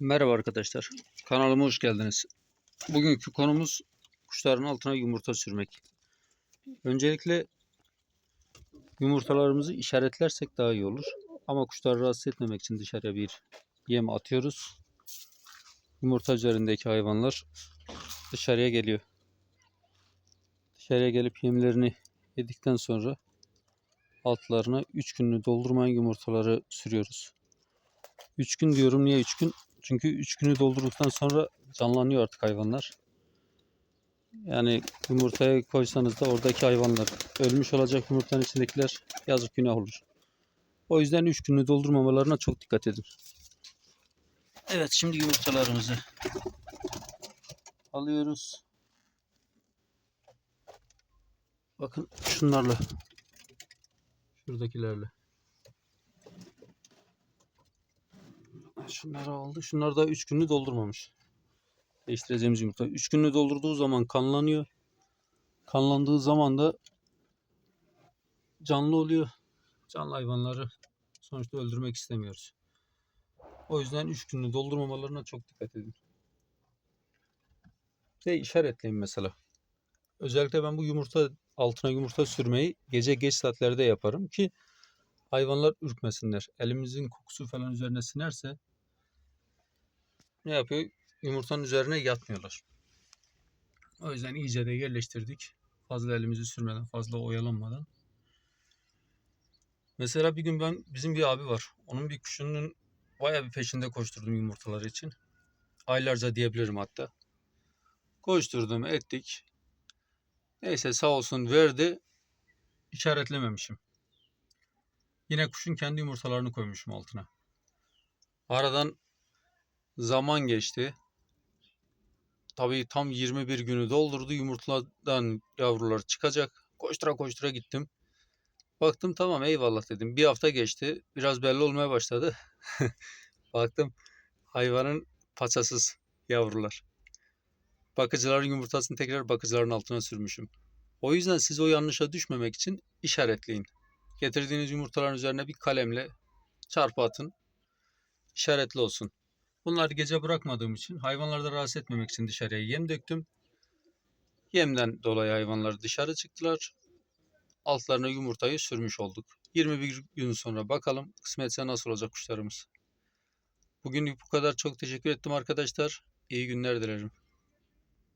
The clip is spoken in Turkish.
Merhaba arkadaşlar. Kanalıma hoş geldiniz. Bugünkü konumuz kuşların altına yumurta sürmek. Öncelikle yumurtalarımızı işaretlersek daha iyi olur. Ama kuşları rahatsız etmemek için dışarıya bir yem atıyoruz. Yumurta üzerindeki hayvanlar dışarıya geliyor. Dışarıya gelip yemlerini yedikten sonra altlarına 3 günlü doldurmayan yumurtaları sürüyoruz. 3 gün diyorum niye 3 gün? Çünkü 3 günü doldurduktan sonra canlanıyor artık hayvanlar. Yani yumurtaya koysanız da oradaki hayvanlar ölmüş olacak yumurtanın içindekiler yazık günah olur. O yüzden 3 günü doldurmamalarına çok dikkat edin. Evet şimdi yumurtalarımızı alıyoruz. Bakın şunlarla. Şuradakilerle. Şunları aldı. Şunlar da 3 günü doldurmamış. Değiştireceğimiz yumurta. 3 günü doldurduğu zaman kanlanıyor. Kanlandığı zaman da canlı oluyor. Canlı hayvanları sonuçta öldürmek istemiyoruz. O yüzden 3 günü doldurmamalarına çok dikkat edin. Ve işaretleyin mesela. Özellikle ben bu yumurta altına yumurta sürmeyi gece geç saatlerde yaparım ki hayvanlar ürkmesinler. Elimizin kokusu falan üzerine sinerse ne yapıyor? Yumurtanın üzerine yatmıyorlar. O yüzden iyice de yerleştirdik. Fazla elimizi sürmeden, fazla oyalanmadan. Mesela bir gün ben bizim bir abi var. Onun bir kuşunun bayağı bir peşinde koşturdum yumurtaları için. Aylarca diyebilirim hatta. Koşturdum, ettik. Neyse sağ olsun verdi. İşaretlememişim. Yine kuşun kendi yumurtalarını koymuşum altına. Aradan zaman geçti. Tabii tam 21 günü doldurdu. Yumurtadan yavrular çıkacak. Koştura koştura gittim. Baktım tamam eyvallah dedim. Bir hafta geçti. Biraz belli olmaya başladı. Baktım hayvanın paçasız yavrular. Bakıcıların yumurtasını tekrar bakıcıların altına sürmüşüm. O yüzden siz o yanlışa düşmemek için işaretleyin. Getirdiğiniz yumurtaların üzerine bir kalemle çarpı atın. İşaretli olsun. Bunları gece bırakmadığım için hayvanları da rahatsız etmemek için dışarıya yem döktüm. Yemden dolayı hayvanlar dışarı çıktılar. Altlarına yumurtayı sürmüş olduk. 21 gün sonra bakalım kısmetse nasıl olacak kuşlarımız. Bugün bu kadar çok teşekkür ettim arkadaşlar. İyi günler dilerim.